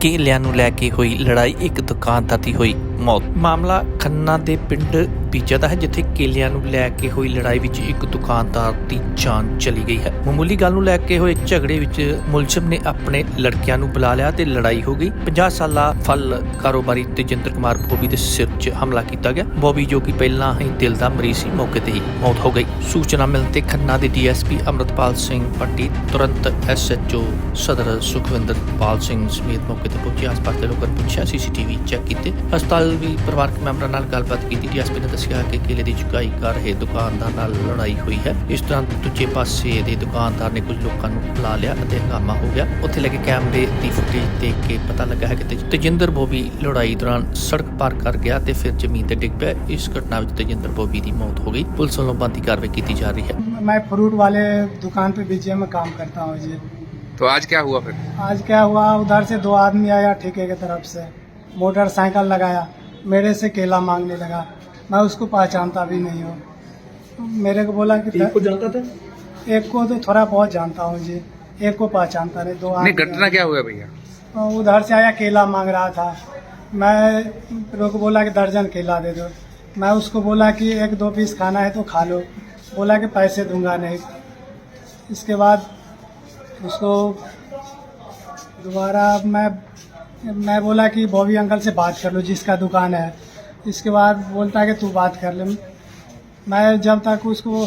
ਕੇਲਿਆਂ ਨੂੰ ਲੈ ਕੇ ਹੋਈ ਲੜਾਈ ਇੱਕ ਦੁਕਾਨਦਾਰ ਦੀ ਹੋਈ। ਮੌਤ। ਮਾਮਲਾ ਖੰਨਾ ਦੇ ਪਿੰਡ ਬੀਜਾ ਦਾ ਹੈ, ਜਿੱਥੇ ਕੇਲਿਆਂ ਨੂੰ ਲੈ ਕੇ ਹੋਈ ਲੜਾਈ ਵਿੱਚ ਇੱਕ ਦੁਕਾਨਦਾਰ ਦੀ ਜਾਨ ਚਲੀ ਗਈ ਹੈ। ਮਾਮੂਲੀ ਗੱਲ ਨੂੰ ਲੈ ਕੇ ਹੋਏ ਝਗੜੇ ਵਿੱਚ ਮੁਲਜ਼ਮ ਨੇ ਆਪਣੇ ਲੜਕਿਆਂ ਨੂੰ ਬੁਲਾ ਲਿਆ ਤੇ ਲੜਾਈ ਹੋ ਗਈ। 50 ਸਾਲਾ ਫਲ ਕਾਰੋਬਾਰੀ ਤੇਜਿੰਦਰ ਕੁਮਾਰ ਬੋਬੀ ਦੇ ਸਿਰ 'ਚ ਹਮਲਾ ਕੀਤਾ ਗਿਆ। ਬੋਬੀ ਜੋ ਕਿ ਪਹਿਲਾਂ ਹੀ ਦਿਲ ਦਾ ਮਰੀਜ਼ ਸੀ, ਮੌਕੇ ਤੇ ਹੀ ਮੌਤ ਹੋ ਗਈ। ਸੂਚਨਾ ਮਿਲਣ ਤੇ ਖੰਨਾ ਦੇ ਡੀਐਸਪੀ ਅਮਰਤਪਾਲ ਸਿੰਘ ਪੱਟੀ ਤੁਰੰਤ ਐਸਐਚਓ ਸਦਰ ਸੁਖਵਿੰਦਰ ਪਾਲ ਸਿੰਘ ਸਮੇਤ ਮੌਕੇ ਤੇ ਪਹੁੰਚੇ। ਆਸ-ਪਾਸ ਦੇ ਲੋਕਾਂ ਨੇ ਪੁੱਛਿਆ, ਸੀਸੀਟੀਵੀ ਚੈੱਕ ਕੀਤੇ। ਹਸਪਤਾਲ ਵੀ ਪਰਿਵਾਰਕ ਮੈਂਬਰਾਂ ਨਾਲ ਗੱਲਬਾਤ ਕੀਤੀ ਡੀਐਸਪੀ ਨੇ ਦੱਸਿਆ ਕਿ ਕੇਲੇ ਦੀ ਚੁਕਾਈ ਕਰ ਰਹੇ ਦੁਕਾਨਦਾਰ ਨਾਲ ਲੜਾਈ ਹੋਈ ਹੈ ਇਸ ਤਰ੍ਹਾਂ ਦੂਜੇ ਪਾਸੇ ਦੇ ਦੁਕਾਨਦਾਰ ਨੇ ਕੁਝ ਲੋਕਾਂ ਨੂੰ ਬੁਲਾ ਲਿਆ ਅਤੇ ਹੰਗਾਮਾ ਹੋ ਗਿਆ ਉੱਥੇ ਲੱਗੇ ਕੈਮਰੇ ਦੀ ਫੁਟੇਜ ਦੇਖ ਕੇ ਪਤਾ ਲੱਗਾ ਹੈ ਕਿ ਤੇਜ- ਤੇਜਿੰਦਰ ਬੋਬੀ ਲੜਾਈ ਦੌਰਾਨ ਸੜਕ ਪਾਰ ਕਰ ਗਿਆ ਤੇ ਫਿਰ ਜ਼ਮੀਨ ਤੇ ਡਿੱਗ ਪਿਆ ਇਸ ਘਟਨਾ ਵਿੱਚ ਤੇਜਿੰਦਰ ਬੋਬੀ ਦੀ ਮੌਤ ਹੋ ਗਈ ਪੁਲਿਸ ਵੱਲੋਂ ਬੰਦੀ ਕਾਰਵਾਈ ਕੀਤੀ ਜਾ ਰਹੀ ਹੈ मैं फ्रूट वाले दुकान पे बीजे में काम करता हूँ जी तो आज क्या हुआ फिर आज क्या हुआ उधर से दो आदमी आया ठेके की तरफ से मोटरसाइकिल लगाया मेरे से केला मांगने लगा। मैं उसको पहचानता भी नहीं हूँ। मेरे को बोला कि एक को जानता था? एक को तो थोड़ा बहुत जानता हूँ जी। एक को पहचानता नहीं दो नहीं आदमी घटना क्या हुआ भैया? आए। उधर से आया केला मांग रहा था। मैं मेरे को बोला कि दर्जन केला दे दो। मैं उसको बोला कि एक दो पीस खाना है तो खा लो। बोला कि पैसे दूँगा नहीं। इसके बाद उसको दोबारा मैं मैं बोला कि बॉबी अंकल से बात कर लो, जिसका दुकान है। इसके बाद बोलता कि, तू बात कर ले। मैं जब तक उसको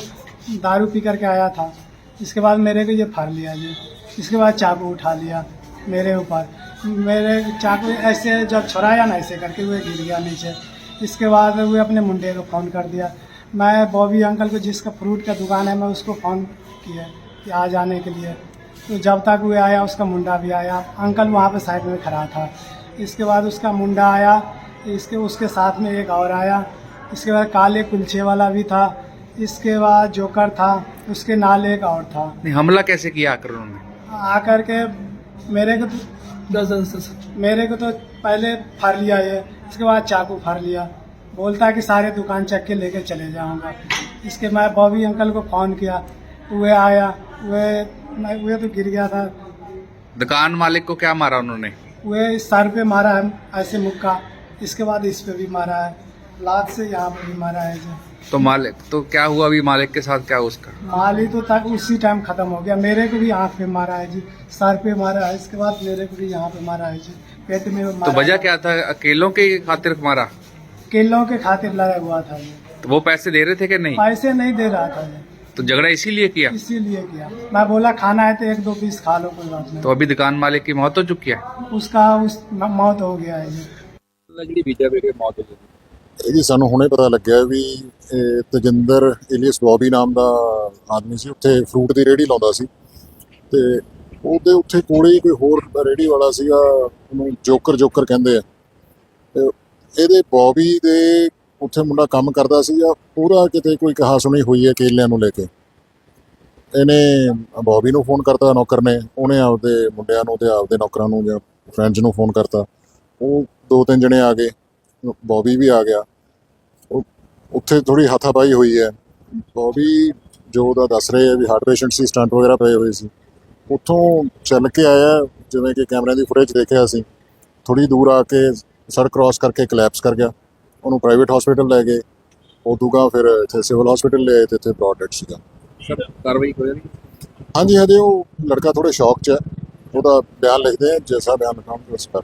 दारू पी करके आया था, इसके बाद मेरे को ये फाड़ लिया जी इसके बाद चाकू उठा लिया मेरे ऊपर। मेरे चाकू ऐसे, जब छुड़ाया ना, ऐसे करके वो गिर गया नीचे। इसके बाद वो अपने मुंडे को फ़ोन कर दिया। मैं बॉबी अंकल को जिसका फ्रूट का दुकान है, मैं उसको फ़ोन किया कि आ जाने के लिए। तो जब तक वो आया उसका मुंडा भी आया। अंकल वहाँ पे साइड में खड़ा था। इसके बाद उसका मुंडा आया। इसके उसके साथ में एक और आया। इसके बाद काले कुलचे वाला भी था। इसके बाद जोकर था। उसके नाल एक और था। नहीं हमला कैसे किया आकर उन्होंने? आकर के मेरे को तो दस दस दस। मेरे को तो पहले फाड़ लिया ये। इसके बाद चाकू फाड़ लिया। बोलता कि सारे दुकान चेक के लेके चले जाऊँगा। इसके मैं बॉबी अंकल को फ़ोन किया। वे आया। वे मैं वे तो गिर गया था। दुकान मालिक को क्या मारा उन्होंने? वे सर पे मारा है ऐसे मुक्का इसके बाद इस पे भी मारा है। लात से यहाँ पे भी मारा है जी। तो मालिक तो क्या हुआ अभी मालिक के साथ? क्या उसका? माल ही तो तक उसी टाइम ख़त्म हो गया। मेरे को भी आँख पे मारा है जी। सर पे मारा है। इसके बाद मेरे को भी यहाँ पे मारा है जी। पेट में मारा तो वजह क्या था? अकेलों के खातिर मारा? अकेलों के खातिर लड़ा हुआ था ये। तो वो पैसे दे रहे थे कि नहीं? पैसे नहीं दे रहा था ये। तो झगड़ा इसीलिए किया इसीलिए किया मैं बोला खाना है तो एक दो पीस खा लो कोई बात नहीं तो अभी दुकान मालिक की मौत हो चुकी है उसका उस मौत हो गया है जी ਜਿਹੜੀ ਬੀਜਾ ਵੇ ਕੇ ਮੌਤ ਹੋ ਗਈ ਇਹ ਜੀ ਸਾਨੂੰ ਹੁਣੇ ਪਤਾ ਲੱਗਿਆ ਵੀ ਇਹ ਤਜਿੰਦਰ ਇਲੀਅਸ ਬੌਬੀ ਨਾਮ ਦਾ ਆਦਮੀ ਸੀ ਉੱਥੇ ਫਰੂਟ ਦੀ ਰੇਹੜੀ ਲਾਉਂਦਾ ਸੀ ਤੇ ਉਹਦੇ ਉੱਥੇ ਕੋਲੇ ਹੀ ਕੋਈ ਹੋਰ ਰੇਹੜੀ ਵਾਲਾ ਸੀਗਾ ਉਹਨੂੰ ਜੋਕਰ ਜੋਕਰ ਕਹਿੰਦੇ ਆ ਤੇ ਇਹਦੇ ਬੌਬੀ ਦੇ ਉੱਥੇ ਮੁੰਡਾ ਕੰਮ ਕਰਦਾ ਸੀਗਾ ਉਹਦਾ ਕਿਤੇ ਕੋਈ ਕਹਾ ਸੁਣੀ ਹੋਈ ਹੈ ਕੇਲਿਆਂ ਨੂੰ ਲੈ ਕੇ। ਇਹਨੇ ਬੌਬੀ ਨੂੰ ਫੋਨ ਕਰਤਾ ਨੌਕਰ ਨੇ, ਉਹਨੇ ਆਪਦੇ ਮੁੰਡਿਆਂ ਨੂੰ ਤੇ ਆਪਦੇ ਨੌਕਰਾਂ ਨੂੰ ਜਾਂ ਫਰੈਂਡਸ ਨੂੰ ਫੋਨ ਕਰਤਾ। ਉਹ ਦੋ ਤਿੰਨ ਜਣੇ ਆ ਗਏ, ਬੌਬੀ ਵੀ ਆ ਗਿਆ। ਉੱਥੇ ਥੋੜੀ ਹੱਥਾਪਾਈ ਹੋਈ ਹੈ। ਬੌਬੀ ਜੋ ਉਹਦਾ ਦੱਸ ਰਹੇ ਆ ਵੀ ਹਾਰਟ ਪੇਸ਼ੈਂਟ ਸੀ ਸਟੰਟ ਵਗੈਰਾ ਪਏ ਹੋਏ ਸੀ। ਉੱਥੋਂ ਚੱਲ ਕੇ ਆਇਆ, ਜਿਵੇਂ ਕਿ ਕੈਮਰਿਆਂ ਦੀ ਫੁਟੇਜ ਦੇਖਿਆ ਸੀ। ਥੋੜੀ ਦੂਰ ਆ ਕੇ ਸੜਕ ਕ੍ਰਾਸ ਕਰਕੇ ਕਲੈਪਸ ਕਰ ਗਿਆ। ਉਹਨੂੰ ਪ੍ਰਾਈਵੇਟ ਹਸਪੀਟਲ ਲੈ ਗਏ। ਉਹ ਦੂਗਾ ਫਿਰ ਇੱਥੇ ਸਿਵਲ ਹਸਪੀਟਲ ਲੈ ਆਏ ਤੇ ਇੱਥੇ ਬ੍ਰੌਡ ਡੈਡ ਸੀਗਾ। ਸਰ ਕਾਰਵਾਈ ਹੋ ਜਾਣੀ ਹਾਂਜੀ ਹਜੇ ਉਹ ਲੜਕਾ ਥੋੜੇ ਸ਼ੌਕ 'ਚ ਹੈ। ਉਹਦਾ ਬਿਆਨ ਲਿਖਦੇ ਆ ਜੈਸਾ ਬਿਆਨ ਲਿਖਾਉਂਗੇ ਉਸ ਪਰ